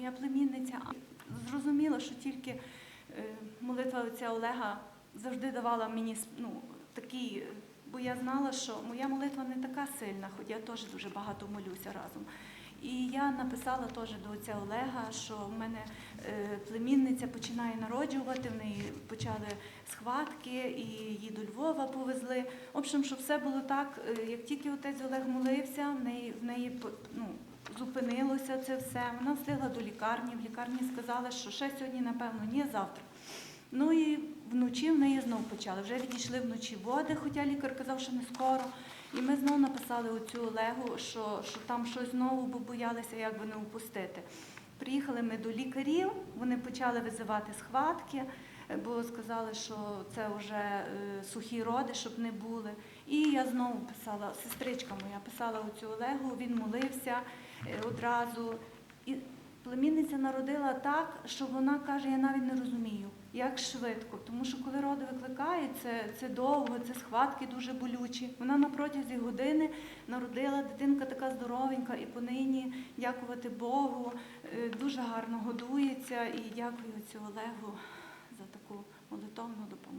моя племінниця. Зрозуміло, що тільки е, молитва отця Олега завжди давала мені ну, такий, е, бо я знала, що моя молитва не така сильна, хоч я теж дуже багато молюся разом. І я написала теж до отця Олега, що в мене е, племінниця починає народжувати, в неї почали схватки, і її до Львова повезли. В общем, що все було так, як тільки отець Олег молився, в неї, в неї ну, зупинилося це все. Вона встигла до лікарні. В лікарні сказали, що ще сьогодні, напевно, ні, завтра. Ну і вночі в неї знову почали. Вже відійшли вночі води, хоча лікар казав, що не скоро. І ми знову написали оцю Олегу, що, що там щось знову, бо боялися, як би не упустити. Приїхали ми до лікарів, вони почали визивати схватки, е, бо сказали, що це вже е, сухі роди, щоб не були. І я знову писала, сестричка моя писала оцю Олегу, він молився е, одразу. І племінниця народила так, що вона каже, я навіть не розумію, як швидко. Тому що коли роди викликають, це, це довго, це схватки дуже болючі. Вона на протязі години народила, дитинка така здоровенька, і понині, дякувати Богу, е, дуже гарно годується. І дякую цю Олегу за таку молитовну допомогу.